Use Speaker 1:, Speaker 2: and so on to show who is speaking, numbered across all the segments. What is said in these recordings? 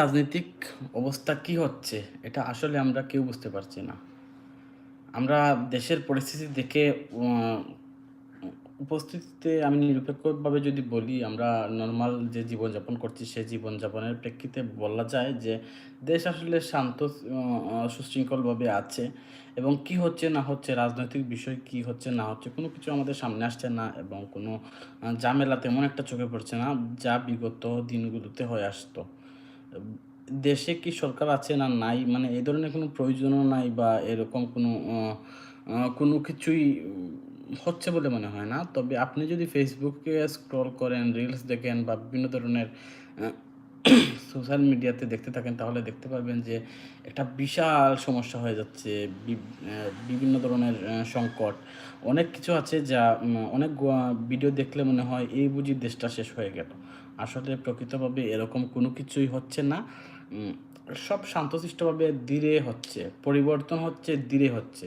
Speaker 1: রাজনৈতিক অবস্থা কি হচ্ছে, এটা আসলে আমরা কেউ বুঝতে পারছি না। আমরা দেশের পরিস্থিতি দেখে উপস্থিতিতে আমি নিরপেক্ষভাবে যদি বলি, আমরা নর্মাল যে জীবনযাপন করছি, সেই জীবনযাপনের প্রেক্ষিতে বলা যায় যে, দেশ আসলে শান্ত সুশৃঙ্খলভাবে আছে এবং কি হচ্ছে না হচ্ছে, রাজনৈতিক বিষয় কি হচ্ছে না হচ্ছে, কোনো কিছু আমাদের সামনে আসছে না এবং কোনো ঝামেলা তেমন একটা চোখে পড়ছে না যা বিগত দিনগুলোতে হয়ে আসতো। দেশে কি সরকার আছে না নাই? মানে এই ধরনের কোনো প্রয়োজনও নাই বা এরকম কোনো কোনো কিছুই হচ্ছে বলে মনে হয় না। তবে আপনি যদি ফেসবুকে স্ক্রল করেন রিলস দেখেন বা বিভিন্ন ধরনের সোশ্যাল মিডিয়াতে দেখতে থাকেন, তাহলে দেখতে পারবেন যে একটা বিশাল সমস্যা হয়ে যাচ্ছে বিভিন্ন ধরনের সংকট। অনেক কিছু আছে যা অনেক ভিডিও দেখলে মনে হয় এই বুঝি দেশটা শেষ হয়ে গেল। আসলে প্রকৃতভাবে এরকম কোনো কিছুই হচ্ছে না। সব শান্তশিষ্টভাবে ধীরে হচ্ছে, পরিবর্তন হচ্ছে, ধীরে হচ্ছে।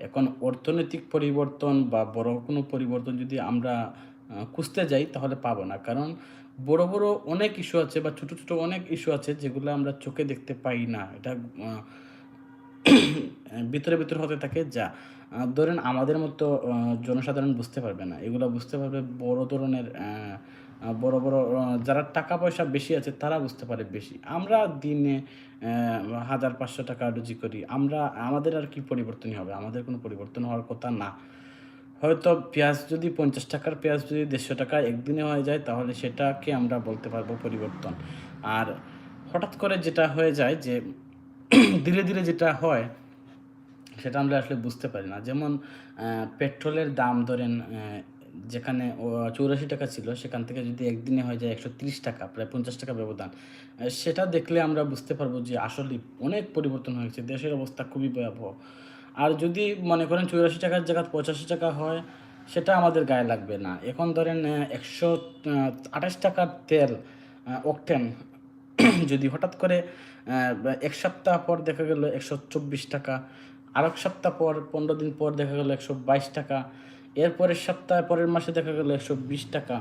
Speaker 1: এখন অর্থনৈতিক পরিবর্তন বা বড় কোনো পরিবর্তন যদি আমরা খুঁজতে যাই তাহলে পাবো না। কারণ বড় বড় অনেক ইস্যু আছে বা ছোট ছোট অনেক ইস্যু আছে যেগুলো আমরা চোখে দেখতে পাই না। এটা ভিতরে ভিতরে হতে থাকে যা ধরেন আমাদের মতো জনসাধারণ বুঝতে পারবে না। এগুলো বুঝতে পারবে বড় ধরনের বড় বড় যারা টাকা পয়সা বেশি আছে, তারা বুঝতে পারে বেশি। আমরা দিনে হাজার পাঁচশো টাকা রুজি করি। আমরা, আমাদের আর কি পরিবর্তনই হবে? আমাদের কোনো পরিবর্তন হওয়ার কথা না। হয়তো পেঁয়াজ যদি পঞ্চাশ টাকার পেঁয়াজ যদি দেড়শো টাকা একদিনে হয়ে যায়, তাহলে সেটাকে আমরা বলতে পারব পরিবর্তন। আর হঠাৎ করে যেটা হয়ে যায় যে, ধীরে ধীরে যেটা হয়, সেটা আমরা আসলে বুঝতে পারি না। যেমন পেট্রোলের দাম ধরেন যেখানে চৌরাশি টাকা ছিল, সেখান থেকে যদি একদিনে হয়ে যায় একশো তিরিশ টাকা, প্রায় পঞ্চাশ টাকা ব্যবধান। সেটা দেখলে আমরা বুঝতে পারব যে আসলে অনেক পরিবর্তন হয়েছে দেশের অবস্থা খুবই ভয়াবহ। আর যদি মনে করেন চৌরাশি টাকার জায়গায় পঁচাশি টাকা হয়, সেটা আমাদের গায়ে লাগবে না। এখন ধরেন একশো আঠাশ টাকার তেল অকটেন যদি হঠাৎ করে এক সপ্তাহ পর দেখা গেল একশো চব্বিশ টাকা আর এক সপ্তাহ পর, পনেরো দিন পর দেখা গেল একশো বাইশ টাকা এর পরের সপ্তাহে, পরের মাসে দেখা গেল একশো বিশ টাকা।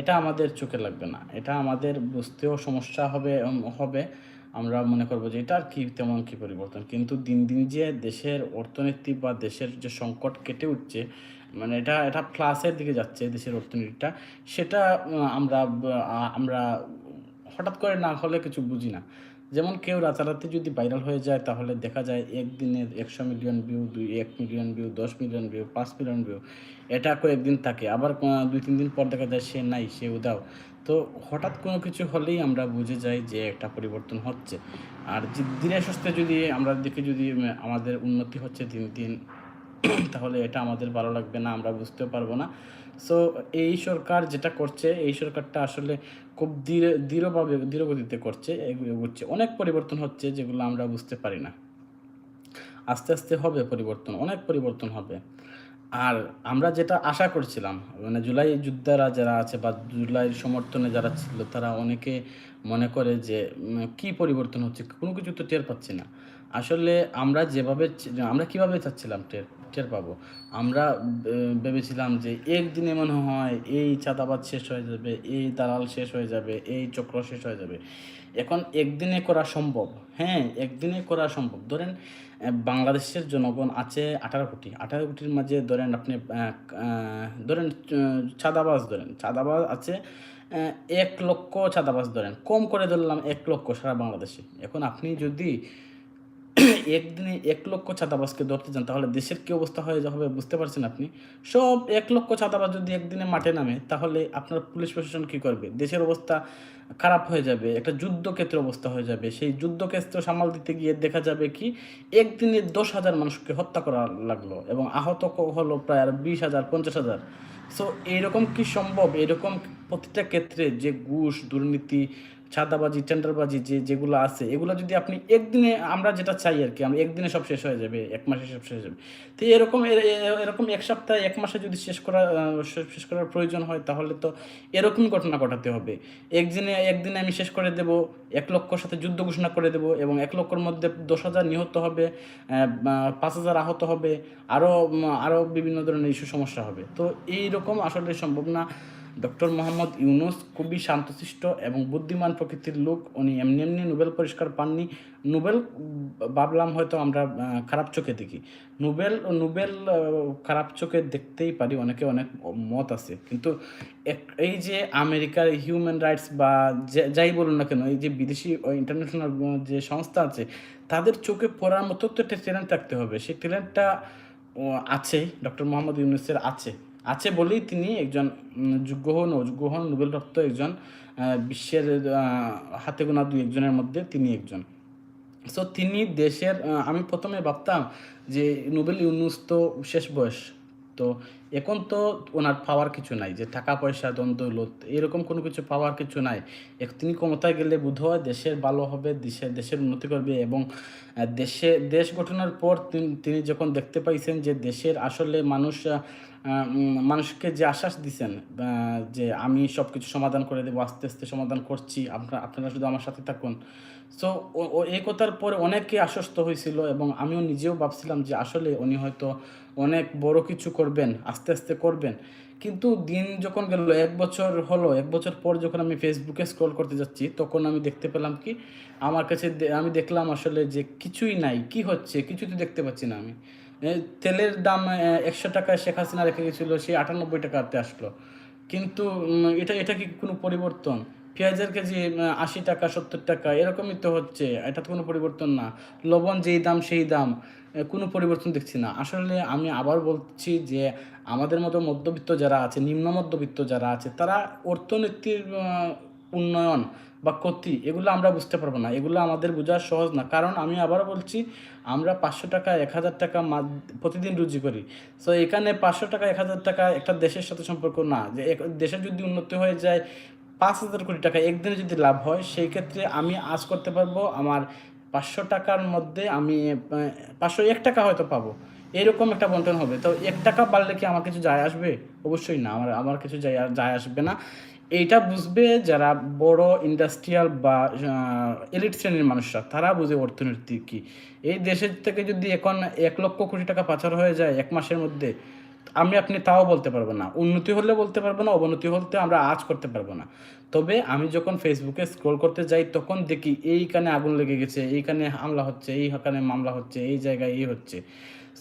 Speaker 1: এটা আমাদের চোখে লাগবে না। এটা আমাদের বুঝতেও সমস্যা হবে হবে। আমরা মনে করব যে এটা আর কি তেমন কি পরিবর্তন। কিন্তু দিন দিন যে দেশের অর্থনীতি বা দেশের যে সংকট কেটে উঠছে মানে এটা এটা প্লাসের দিকে যাচ্ছে দেশের অর্থনীতিটা, সেটা আমরা আমরা হঠাৎ করে না হলে কিছু বুঝি না। যেমন কেউ রাতারাতি যদি ভাইরাল হয়ে যায়, তাহলে দেখা যায় একদিনের একশো মিলিয়ন ভিউ দুই, এক মিলিয়ন ভিউ দশ মিলিয়ন ভিউ পাঁচ মিলিয়ন ভিউ এটা কয়েকদিন থাকে। আবার দুই, তিন দিন পর দেখা যায় সে নাই, সে উদাও। তো হঠাৎ কোনো কিছু হলেই আমরা বুঝে যাই যে একটা পরিবর্তন হচ্ছে। আর ধীরে সুস্থে যদি আমরা দেখি, যদি আমাদের উন্নতি হচ্ছে দিন দিন তাহলে এটা আমাদের ভালো লাগবে না, আমরা বুঝতেও পারব না। সো এই সরকার যেটা করছে, এই সরকারটা আসলে খুব ধীরে দৃঢ়ভাবে ধীরগতিতে করছে হচ্ছে। অনেক পরিবর্তন হচ্ছে যেগুলো আমরা বুঝতে পারি না। আস্তে আস্তে হবে পরিবর্তন, অনেক পরিবর্তন হবে। আর আমরা যেটা আশা করছিলাম মানে জুলাই যোদ্ধারা যারা আছে বা জুলাইয়ের সমর্থনে যারা ছিল, তারা অনেকে মনে করে যে কি পরিবর্তন হচ্ছে, কোনো কিছু তো টের পাচ্ছি না। আসলে আমরা যেভাবে আমরা কীভাবে চাচ্ছিলাম টের? টের পাবো। আমরা ভেবেছিলাম যে একদিনে মনে হয় এই চাঁদাবাদ শেষ হয়ে যাবে, এই দালাল শেষ হয়ে যাবে, এই চক্র শেষ হয়ে যাবে। এখন একদিনে করা সম্ভব? হ্যাঁ একদিনে করা সম্ভব। ধরেন বাংলাদেশের জনগণ আছে আঠারো কোটি। আঠারো কোটির মাঝে ধরেন আপনি ধরেন চাঁদাবাজ ধরেন। চাঁদাবাজ আছে এক লক্ষ চাঁদাবাজ ধরেন। কম করে ধরলাম এক লক্ষ সারা বাংলাদেশে। এখন আপনি যদি একদিনে এক লক্ষ ছাতাবাসকে ধরতে চান, তাহলে দেশের কি অবস্থা হয়ে যা- হবে বুঝতে পারছেন আপনি? সব এক লক্ষ ছাতাবাস যদি একদিনে মাঠে নামে, তাহলে আপনার পুলিশ প্রশাসন কি করবে? দেশের অবস্থা খারাপ হয়ে যাবে, একটা যুদ্ধক্ষেত্র অবস্থা হয়ে যাবে। সেই যুদ্ধক্ষেত্র সামাল দিতে গিয়ে দেখা যাবে কি, একদিনে দশ হাজার মানুষকে হত্যা করা লাগল এবং আহত হলো প্রায় আর বিশ হাজার, পঞ্চাশ হাজার। সো এইরকম কি সম্ভব? এরকম প্রতিটা ক্ষেত্রে যে ঘুষ, দুর্নীতি ছাদাবাজি টেন্ডারবাজি যে যেগুলো আছে, এগুলো যদি আপনি একদিনে, আমরা যেটা চাই আর কি, আমরা একদিনে সব শেষ হয়ে যাবে, এক মাসে সব শেষ যাবে। তো এরকম এরকম এক সপ্তাহে, এক মাসে যদি শেষ করা শেষ- করার প্রয়োজন হয়, তাহলে তো এরকম ঘটনা ঘটাতে হবে। একদিনে একদিনে আমি শেষ করে দেব, এক লক্ষর সাথে যুদ্ধ ঘোষণা করে দেব এবং এক লক্ষর মধ্যে দশ হাজার নিহত হবে পাঁচ হাজার আহত হবে আরও আরও বিভিন্ন ধরনের ইস্যু, সমস্যা হবে। তো এই রকম আসলে সম্ভব না। ডক্টর মোহাম্মদ ইউনুস খুবই শান্তশিষ্ট এবং বুদ্ধিমান প্রকৃতির লোক। উনি এমনি এমনি নোবেল পুরস্কার পাননি। নোবেল ভাবলাম হয়তো আমরা খারাপ চোখে দেখি। নোবেল নোবেল খারাপ চোখে দেখতেই পারি, অনেকে অনেক মত আছে। কিন্তু এই যে আমেরিকার হিউম্যান রাইটস বা যাই বলুন না কেন, এই যে বিদেশি ইন্টারন্যাশনাল যে সংস্থা আছে, তাদের চোখে পড়ার মতো তো একটা ট্যালেন্ট থাকতে হবে। সেই ট্যালেন্টটা আছে ডক্টর মোহাম্মদ ইউনুসের আছে। আছে বলেই তিনি একজন যোগ্য হন, অযোগ্য হন, নোবেল নোবেলপ্রাপ্ত একজন বিশ্বের হাতে গোনা দুই একজনের মধ্যে তিনি একজন। সো তিনি দেশের আমি প্রথমে ভাবতাম যে নোবেল ইউনুস তো শেষ বয়স, তো এখন তো ওনার পাওয়ার কিছু নাই, যে টাকা পয়সা, দ্বন্দ্ব দৌলত এরকম কোনো কিছু পাওয়ার কিছু নাই। তিনি ক্ষমতায় গেলে বোধ হয় দেশের ভালো হবে দেশের দেশের উন্নতি করবে এবং দেশে, দেশ গঠনের পর তিনি- যখন দেখতে পাইছেন যে দেশের আসলে মানুষ মানুষকে যে আশ্বাস আহ, যে আমি সব কিছু সমাধান করে দেবো আস্তে আস্তে সমাধান করছি আপনারা আপনারা শুধু আমার সাথে থাকুন। সো এই কথার পরে অনেকে আশ্বস্ত হয়েছিল এবং আমিও নিজেও ভাবছিলাম যে আসলে উনি হয়তো অনেক বড় কিছু করবেন আস্তে আস্তে করবেন। কিন্তু দিন যখন গেল এক বছর হলো এক বছর পর যখন আমি ফেসবুকে স্ক্রল করতে যাচ্ছি তখন আমি দেখতে পেলাম কি আমার কাছে আমি দেখলাম আসলে যে কিছুই নাই কি হচ্ছে কিছুই তো দেখতে পাচ্ছি না আমি। তেলের দাম একশো টাকায় শেখ হাসিনা রেখে গেছিল, সে আটানব্বই টাকাতে আসলো। কিন্তু এটা এটা কি কোনো পরিবর্তন? পেঁয়াজের কেজি আশি টাকা, সত্তর টাকা, এরকমই তো হচ্ছে, এটা তো কোনো পরিবর্তন না। লবণ যেই দাম, সেই দাম কোনো পরিবর্তন দেখছি না। আসলে আমি আবার বলছি যে, আমাদের মতো মধ্যবিত্ত যারা আছে নিম্ন মধ্যবিত্ত যারা আছে, তারা অর্থনীতির উন্নয়ন বা ক্ষতি, এগুলো আমরা বুঝতে পারব না। এগুলো আমাদের বোঝা সহজ না। কারণ আমি আবারও বলছি, আমরা পাঁচশো টাকা, এক হাজার টাকা প্রতিদিন রুজি করি। সো এখানে পাঁচশো টাকা, এক হাজার টাকা একটা দেশের সাথে সম্পর্ক না। যে দেশের যদি উন্নতি হয়ে যায়, পাঁচ হাজার কোটি টাকা একদিনে যদি লাভ হয়, সেই ক্ষেত্রে আমি আজ করতে পারব, আমার পাঁচশো টাকার মধ্যে আমি পাঁচশো এক টাকা হয়তো পাবো। এরকম একটা বন্টন হবে। তো এক টাকা বাড়লে কি আমার কিছু যায় আসবে? অবশ্যই না। আমার আমার কিছু যায় যায় আসবে না। এইটা বুঝবে যারা বড় ইন্ডাস্ট্রিয়াল বা এলিট শ্রেণির মানুষরা, তারা বুঝে অর্থনীতি কি। এই দেশের থেকে যদি এখন এক লক্ষ কোটি টাকা পাচার হয়ে যায় এক মাসের মধ্যে, আমি, আপনি তাও বলতে পারব না। উন্নতি হলে বলতে পারব না, অবনতি হতে আমরা আজ করতে পারব না। তবে আমি যখন ফেসবুকে স্ক্রল করতে যাই, তখন দেখি এইখানে আগুন লেগে গেছে এইখানে হামলা হচ্ছে এইখানে মামলা হচ্ছে, এই জায়গায় এই হচ্ছে।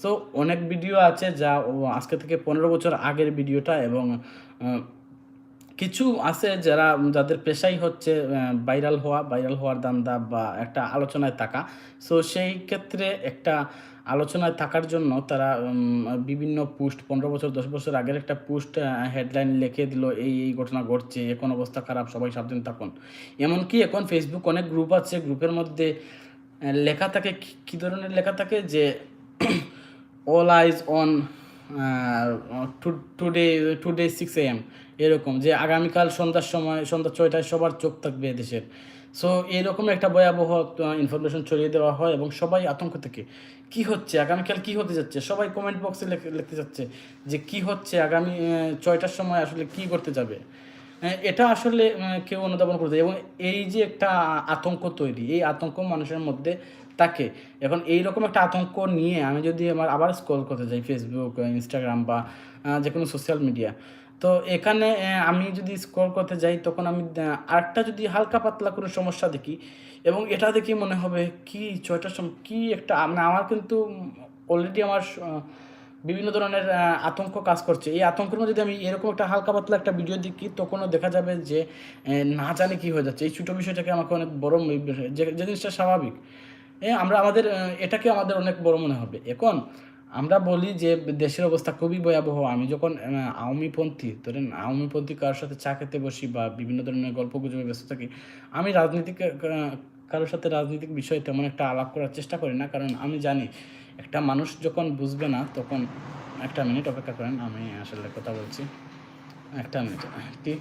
Speaker 1: সো অনেক ভিডিও আছে যা আজকে থেকে পনেরো বছর আগের ভিডিওটা এবং কিছু আছে যারা, যাদের পেশাই হচ্ছে ভাইরাল হওয়া ভাইরাল হওয়ার দান্দা বা একটা আলোচনায় থাকা। সো সেই ক্ষেত্রে একটা আলোচনায় থাকার জন্য তারা বিভিন্ন পোস্ট পনেরো বছর, দশ বছর আগের একটা পোস্ট হেডলাইন লিখে দিল, এই এই ঘটনা ঘটছে, এখন অবস্থা খারাপ, সবাই সাবধান থাকুন। এমনকি এখন ফেসবুক অনেক গ্রুপ আছে গ্রুপের মধ্যে লেখা থাকে, কি- ধরনের লেখা থাকে যে all eyes on today today six M এরকম যে আগামীকাল সন্ধ্যার সময়, সন্ধ্যা ছয়টায় সবার চোখ থাকবে দেশের সো এরকম একটা ভয়াবহ ইনফরমেশন ছড়িয়ে দেওয়া হয় এবং সবাই আতঙ্ক থেকে, কি হচ্ছে? আগামীকাল কি হতে যাচ্ছে? সবাই কমেন্ট বক্সে লিখতে যাচ্ছে যে কি হচ্ছে? আগামী ছয়টার সময় আসলে কি করতে যাবে? এটা আসলে কেউ অনুধাবন করতে এবং এই যে একটা আতঙ্ক তৈরি, এই আতঙ্ক মানুষের মধ্যে থাকে। এখন এই রকম একটা আতঙ্ক নিয়ে আমি যদি আমার, আবার স্ক্রল করতে যাই ফেসবুক ইনস্টাগ্রাম বা যে কোনো সোশ্যাল মিডিয়া তো এখানে আমি যদি স্ক্রল করতে যাই, তখন আমি আরেকটা যদি হালকা পাতলা কোনো সমস্যা দেখি, এবং এটা দেখি মনে হবে কি ছয়টার সময় কি একটা মানে আমার কিন্তু অলরেডি আমার বিভিন্ন ধরনের আতঙ্ক কাজ করছে। এই আতঙ্কের মধ্যে যদি আমি এরকম একটা হালকা পাতলা একটা ভিডিও দেখি, তখনও দেখা যাবে যে না জানি কি হয়ে যাচ্ছে। এই ছোটো বিষয়টাকে আমাকে অনেক বড় যে জিনিসটা স্বাভাবিক। আমরা আমাদের এটাকে আমাদের অনেক বড় মনে হবে। এখন আমরা বলি যে, দেশের অবস্থা খুবই ভয়াবহ। আমি যখন আওয়ামীপন্থী, ধরেন আওয়ামীপন্থী কারোর সাথে চা খেতে বসি বা বিভিন্ন ধরনের গল্প গুজবে ব্যস্ত থাকি, আমি রাজনীতিক কারোর সাথে রাজনৈতিক বিষয়ে তেমন একটা আলাপ করার চেষ্টা করি না। কারণ আমি জানি একটা মানুষ যখন বুঝবে না তখন একটা মিনিট অপেক্ষা করেন আমি আসলে কথা বলছি। একটা মিনিট। কি?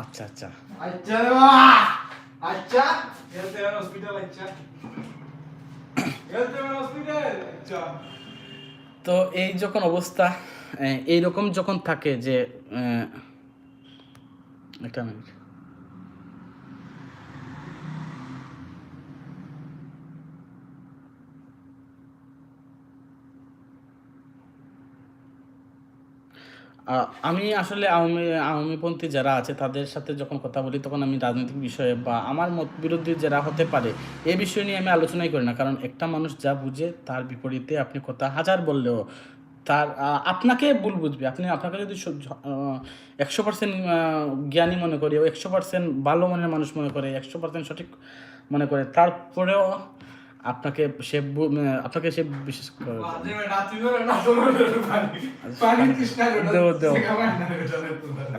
Speaker 1: আচ্ছা আচ্ছা।
Speaker 2: আচ্ছা
Speaker 1: তো এই যখন অবস্থা এইরকম যখন থাকে যে একটা মিনিট। আমি আসলে আওয়ামী, আওয়ামীপন্থী যারা আছে, তাদের সাথে যখন কথা বলি, তখন আমি রাজনৈতিক বিষয়ে বা আমার মত বিরোধী যারা হতে পারে, এ বিষয় নিয়ে আমি আলোচনাই করি না। কারণ একটা মানুষ যা বুঝে, তার বিপরীতে আপনি কথা হাজার বললেও তার আপনাকে ভুল বুঝবে। আপনি আপনাকে যদি একশো পার্সেন্ট জ্ঞানী মনে করি একশো পার্সেন্ট ভালো মনের মানুষ মনে করে, একশো পার্সেন্ট সঠিক মনে করে, তারপরেও আপনাকে সে বু- আপনাকে সে বিশেষ করে
Speaker 2: মাঝে রাত্রি করে না তোর পানি। পানি কৃষ্ণা
Speaker 1: দেও, দেও।
Speaker 2: করে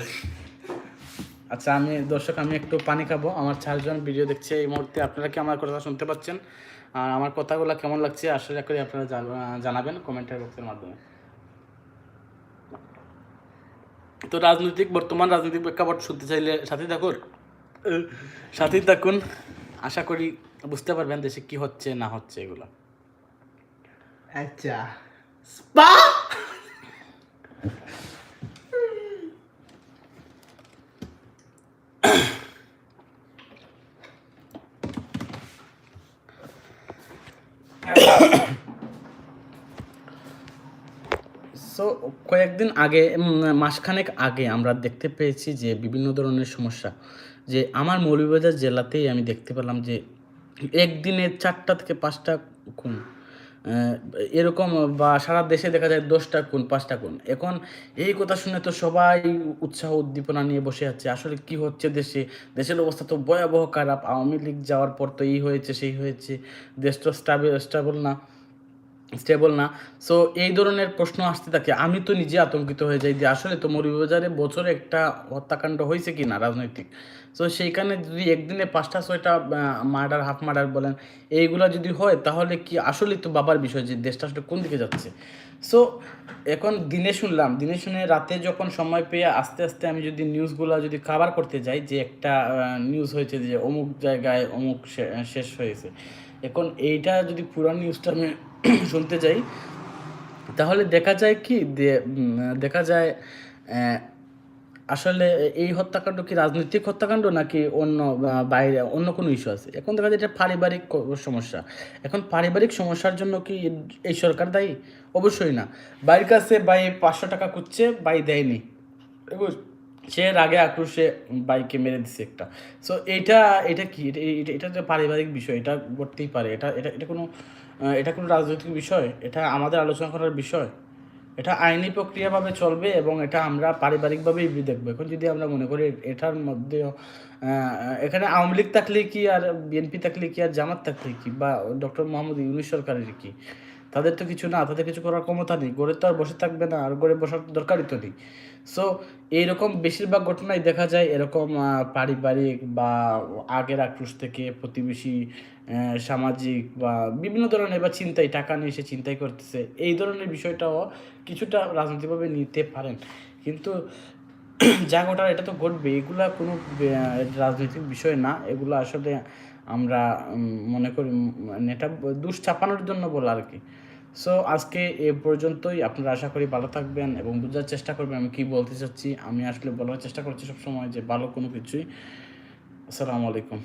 Speaker 1: আচ্ছা আমি দর্শক আমি একটু পানি খাব। আমার চারজন ভিডিও দেখছে এই মুহূর্তে। আপনারা কি আমার কথা শুনতে পাচ্ছেন? আর আমার কথাগুলো কেমন লাগছে? আশা করি আপনারা জানাবেন কমেন্টের বক্সের মাধ্যমে। তো রাজনৈতিক বর্তমান রাজনৈতিক প্রেক্ষাপট শুনতে চাইলে সাথী থাকুন। সাথেই থাকুন। আশা করি বুঝতে পারবেন দেশে কি হচ্ছে না হচ্ছে এগুলো।
Speaker 3: আচ্ছা। স্পা!
Speaker 1: সো কয়েকদিন আগে মাসখানেক আগে আমরা দেখতে পেয়েছি যে বিভিন্ন ধরনের সমস্যা। যে আমার মৌলভীবাজার জেলাতেই আমি দেখতে পেলাম যে একদিনে চারটা থেকে পাঁচটা খুন এরকম বা সারা দেশে দেখা যায় দশটা কোন পাঁচটা কোন এখন এই কথা শুনে তো সবাই উৎসাহ উদ্দীপনা নিয়ে বসে আছে, আসলে কি হচ্ছে দেশে? দেশের অবস্থা তো ভয়াবহ খারাপ, আওয়ামী লীগ যাওয়ার পর তো এই হয়েছে, সেই হয়েছে, দেশ তো স্টাবল স্টেবল না স্টেবল না। সো এই ধরনের প্রশ্ন আসতে থাকে। আমি তো নিজে আতঙ্কিত হয়ে যাই যে আসলে তো মৌলভীবাজারে বছরে একটা হত্যাকাণ্ড হয়েছে কি না রাজনৈতিক। সো সেইখানে যদি একদিনে পাঁচটা, ছয়টা মার্ডার হাফ মার্ডার বলেন, এইগুলা যদি হয়, তাহলে কি আসলেই তো বাবার বিষয় যে দেশটা আসলে কোন দিকে যাচ্ছে? সো এখন দিনে শুনলাম, দিনে শুনে রাতে যখন সময় পেয়ে আস্তে আস্তে আমি যদি নিউজগুলো যদি কাভার করতে যাই, যে একটা নিউজ হয়েছে যে অমুক জায়গায় অমুক শেষ হয়েছে। এখন এইটা যদি পুরান নিউজটা আমি শুনতে যাই, তাহলে দেখা যায় কি দেখা যায় আসলে এই হত্যাকাণ্ড কি রাজনৈতিক হত্যাকাণ্ড নাকি অন্য বাইরে, অন্য কোনো ইস্যু আছে? এখন দেখা যায় এটা পারিবারিক সমস্যা। এখন পারিবারিক সমস্যার জন্য কি এই সরকার দায়ী? অবশ্যই না। বাড়ির কাছে বাই পাঁচশো টাকা খুঁজছে, বাই দেয়নি। সে রাগে আক্রোশে বাইকে মেরে দিছে একটা। সো এইটা এটা কি? এটা, এটা- এটা পারিবারিক বিষয়, এটা করতেই পারে। এটা এটা এটা কোনো এটা কোনো রাজনৈতিক বিষয়? এটা আমাদের আলোচনা করার বিষয়? এটা আইনি প্রক্রিয়াভাবে চলবে এবং এটা আমরা পারিবারিকভাবেই দেখব। এখন যদি আমরা মনে করি এটার মধ্যে এখানে আওয়ামী লীগ থাকলে কি আর বিএনপি থাকলে কি আর জামাত থাকলে কি বা ডক্টর মোহাম্মদ ইউনুস সরকারের কি? তাদের তো কিছু না, তাদের কিছু করার ক্ষমতা নেই, গড়ে তো আর বসে থাকবে না, আর গড়ে বসার দরকারই তো নেই। সো এইরকম বেশিরভাগ ঘটনায় দেখা যায় এরকম পারিবারিক বা আগের আক্রোশ থেকে প্রতিবেশী সামাজিক বা বিভিন্ন ধরনের বা চিন্তাই টাকা নিয়ে এসে চিন্তাই করতেছে, এই ধরনের বিষয়টাও কিছুটা রাজনৈতিকভাবে নিতে পারেন। কিন্তু যা ঘটার এটা তো ঘটবে, এগুলা কোনো রাজনৈতিক বিষয় না। এগুলো আসলে আমরা মনে করি মানে এটা দুষ চাপানোর জন্য বলা আর কি। সো আজকে এ পর্যন্তই। আপনারা আশা করি ভালো থাকবেন এবং বোঝার চেষ্টা করবেন আমি কি বলতে চাচ্ছি। আমি আসলে বলার চেষ্টা করছি সবসময় যে ভালো কোনো কিছুই। আসসালামু আলাইকুম।